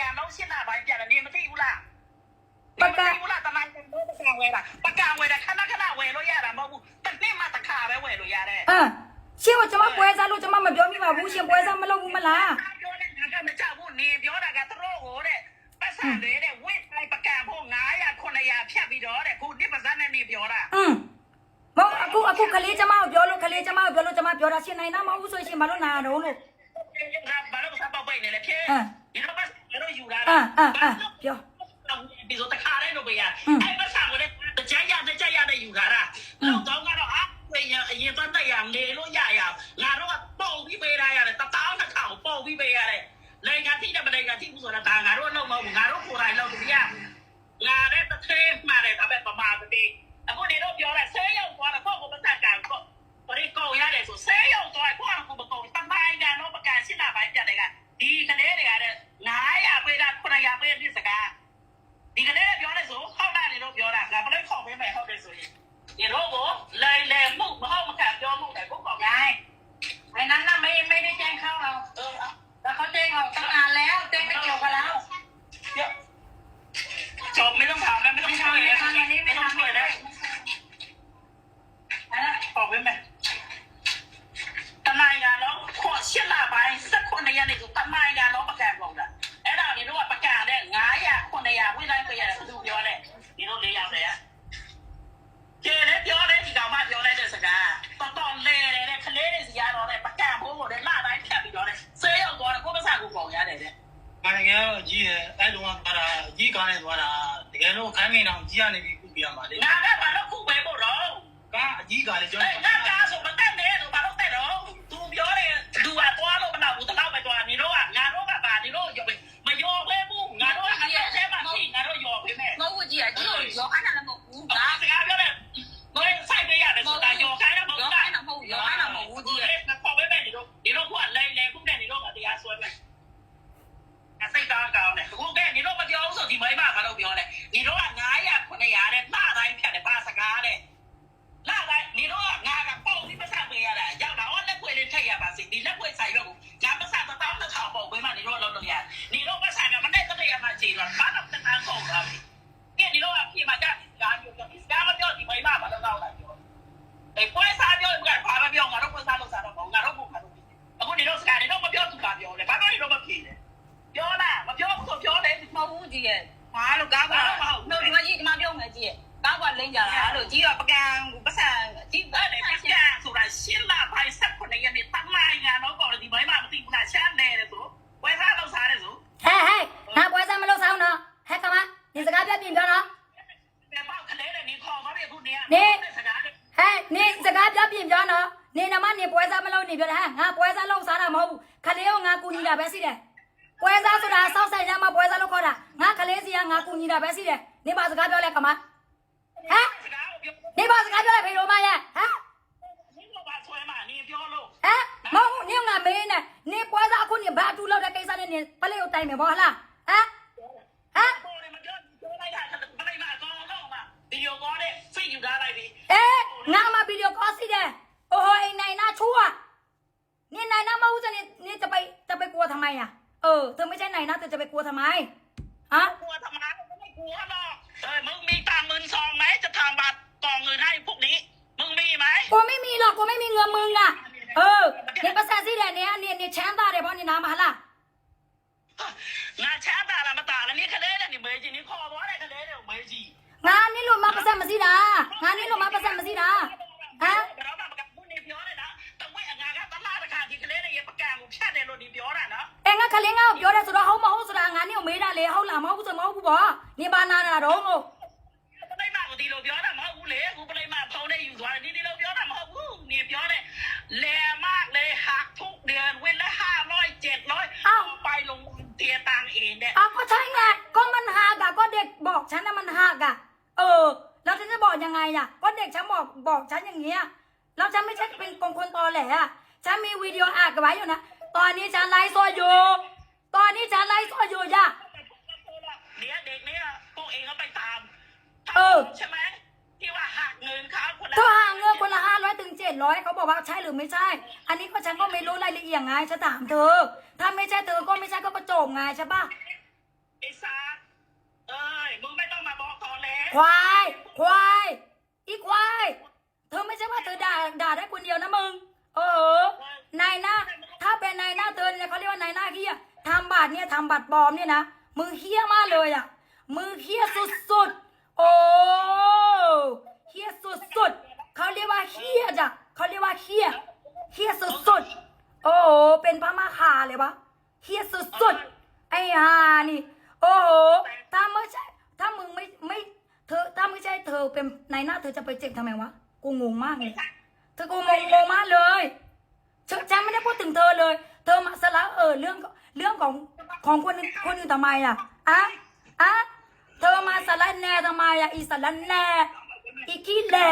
ကံလုံးရှင်းတာပိုင်းပြတယ်နေမသိဘူးလားမသိဘူးလားတမိုင်းကတော့ပကံဝဲတာပကံဝဲတာခဏခဏဝဲလို့ရတာမဟုတ်ဘူးတစ်နှစ်မှတစ်ခါပဲဝဲလို့ရတယ်အမ်ရှင်ကကျွန်မပွဲစားလို့ကျွန်မမပြောမိပါဘူးရှင်ပွဲစားမလုပ်ဘူးမလားပြောတဲ့ငါကမကြောက်ဘူးနေပြောတာကသူတို့ကိုတဲ့ပတ်စံလေးတဲ့ဝင့်လိုက်ပကံဖို့900 900ဖြတ်ပြီးတော့တဲ့ခုနှစ်ပါးစနဲ့နေပြောတာอืมမဟုတ်အခုအခုကလေးကျမကိုပြောလို့ကလေးကျမကိုပြောလို့ကျမပြောတာရှင်နိုင်နာမဟုတ်ဘူးဆိုရှင်မလို့နာတော့လို့ ငါဘာလို့စပောက်ပိတ်နေလဲဖြည့်ဒီတော့ပတ်စံတို့ယူလာ အာအာအာပြောဒီဆိုတခါတည်းတော့ပြရအဲ့ပတ်စံကိုလည်းတကြရတကြရတဲ့ယူလာတာတော့တော့ကတော့အာဝင်ရအရင်တော့တက်ရနေလို့ရရငါတို့ကပုံပြီးပေးရရတယ်တပေါင်းတစ်ထောင်ပုံပြီးပေးရတယ်လေကတိတဲ့မလေကတိဘူးဆိုတာဒါငါတို့လုံးမဟုတ်ဘူးငါတို့ကိုယ်တိုင်လုံးပြရငါလည်းတစ်သေးမှတယ်ဒါပဲပမာတည်းအခုနေတော့ပြောတယ်ဆဲရောက်သွားတော့ကိုယ့်ကိုပတ်စံကန်ကိုပရိကောရတယ်ဆိုဆဲ thì rốt bố lời lèm bụng bố mà cảm cho bụng để bụng ของยายไอ้นั้นน่ะไม่ไม่ได้แจ้งเข้าเรา เออแล้วเขาแจ้งเราตั้งนานแล้วแจ้งไม่เกี่ยวกับเรา ကယ်တော့ကြီးတယ်။အဲ့တုန်းကသွားတာအကြီးကားနဲ့သွားတာတကယ်လို့ခိုင်းမင်းအောင်ကြီးရနေပြီခုပြရမှာလေငါကဘာလို့ခုပဲဖို့တော့။ကားအကြီးကားလေးကျွန်အဲ့တော်ငါကားဆိုမတက်နဲ့လို့ဘာလို့တက်တော့သူပြောတယ်သူကသွားလို့မတော့ဘူးတလောက်ပဲသွားနေတော့ငါတို့ကပါနေတော့ရောမရောလဲဘူးငါတို့ကအရက်ထဲမှာရှိငါတို့ရောပေးမယ်မဟုတ်ကြီးอ่ะကြီးကိုရောအဲ့ ကြည့်ရဲ့ဘာလို့ကားကွာနှုတ်ဒီမှာကြီးဒီမှာပြုံးမယ်ကြည့်ရဲ့ကားကွာလိမ့်ကြတာလို့ကြီးကပကံပတ်စံကြီးပတ်တယ်ပကံဆိုတာရှင်းလာပိုင်းဆက်ခုနှစ်ရက်နေတမိုင်းကတော့ကော်ဒီမိုင်းမသိဘူးလားရှမ်းနေတယ်ဆိုဝယ်စားတော့စားတယ်ဆိုဟဲ့ဟဲ့ငါပွဲစားမလုပ်ဆောင်တော့ဟဲ့ကမဒီစကားပြပြင်ပြောတော့ပြန်ပေါက်ကလေးနဲ့နေခေါ်ပါပြီခုနေရနေစကားဟဲ့နေစကားပြပြင်ပြောတော့နေနမနေပွဲစားမလုပ်နေပြောတာဟဲ့ငါပွဲစားလုပ်စားတာမဟုတ်ဘူးခလေးကိုငါကူညီတာပဲရှိတယ် ပွဲစားဆိုတာစောက်ဆိုင်ရမှာပွဲစားလို့ခေါ်တာငါခလေးစီကငါကူညီတာပဲရှိတယ်နေပါစကားပြောလဲကမဟမ် စကားကိုပြော နေပါစကားပြောလဲဖေလိုမရဲ့ဟမ် နင်းတော့ပါဆွဲမှာနေပြောလို့ ဟမ်မဟုတ်နေငါမေးနေနေပွဲစားအခုနေဘာအတူလောက်တဲ့ကိစ္စနဲ့နေပလေကိုတိုင်မယ်ဘောဟလားဟမ်ဟမ် ပေါ်တယ်မပြောပြောလိုက်တာဘယ်မှာကောင်းတော့မှာဗီဒီယိုကောနဲ့ဖိတ်ယူထားလိုက်ပြီ အေးငါမဗီဒီယိုကောစီတယ်โอ้โหไอ้นายนาชัวนี่นายนามาหูจะนี่นี่จะไปจะไปกลัวทำไมอ่ะ เออเธอไม่ใช่ไหนนะเธอจะไปกลัวทำไมฮะกลัวทำไมไม่ได้กลัวหรอกเออมึงมีตังค์หมื่นสองไหมจะทำบัตรกองเงินให้พวกนี้ มึงมีไหมกูไม่มีหรอกกูไม่มีเงินมึงอะ เออเนี่ยภาษาซีเดียเนี่ยเนี่ยเนี่ยแชมป์ตาเดี๋ยวพอนี่น้ำมาละน่าแชมป์ตาละมาตาแล้วนี่คะแนนนี่เมย์จีนี่ ခလင်းငါ့ကိုပြောတယ်ဆိုတော့ဟုတ်မဟုတ်ဆိုတာငါนี่ကိုမေးတာလေဟုတ်လားမဟုတ်ဘူးဆိုမဟုတ်ဘူးပေါ့နေပါနာနာတော့ကို ပလိမကိုဒီလိုပြောတာမဟုတ်ဘူးလေအခုပလိမဖုန်းနဲ့ယူသွားတယ်ဒီဒီလိုပြောတာမဟုတ်ဘူးနေပြောတယ်လဲမလေหักทุกเดือนเว้นละ500 700ไปลงเตียตังเองเนี่ย อ้าวก็ใช่ไงก็มันหักอะก็เด็กบอกฉันนะมันหักอะเออแล้วฉันจะบอกยังไงอะก็เด็กฉันบอกบอกฉันอย่างเงี้ยแล้วฉันไม่ใช่เป็นคนคนตอแหลอะฉันมีวิดีโออัดไว้อยู่นะ ตอนนี้ฉันไลฟ์สดอยู่ ตอนนี้ฉันไลฟ์สดอยู่จ้ะเดี๋ยวเด็กเนี่ยพวกเองก็ไปตามเออใช่ไหมที่ว่าหักเงินเขาคนละเธอหาเงินคนละห้าร้อยถึงเจ็ดร้อยเขาบอกว่าใช่หรือไม่ใช่ อันนี้ก็ฉันก็ไม่รู้รายละเอียดไงฉันถามเธอ ถ้าไม่ใช่เธอก็ไม่ใช่ก็กระโจมไงใช่ปะไอ้สัสเอ้ยมึงไม่ต้องมาบอกตอนแหลควายควายอีควายเธอไม่ใช่ว่าเธอด่าด่าได้คนเดียวนะมึง เออนายหน้าถ้า เป็นนายหน้าเธอนเนี่ยเขาเรียกว่านายหน้าเฮียทำบัตรเนี่ยทำบัตรปลอมเนี่ยนะมึงเฮี้ยมากเลยอะมึงเฮี้ยสุดๆโอ้เฮี้ยสุดๆเขาเรียกว่าเฮี้ยจ้ะเขาเรียกว่าเฮี้ยเฮี้ยสุดๆโอ้โเป็นพระมาคาเลยวะเฮี้ยสุดๆไอ้ห่านี่โอ้โหถ้าไม่ใช่ถ้ามึงไม่ไม่เธอถ้าไม่ใช่เธอเป็นนายหน้าเธอจะไปเจ็บทำไมวะกูงงมากเลยเธอกูงงงงมากเลยฉันฉันไม่ได้พูดถึงเธอ เออเรื่องเรื่องของของคนคนอื่นทำไมอะอะอะเธอมาสละแน่ทำไมอะอีสละแน่อีกี้แหล่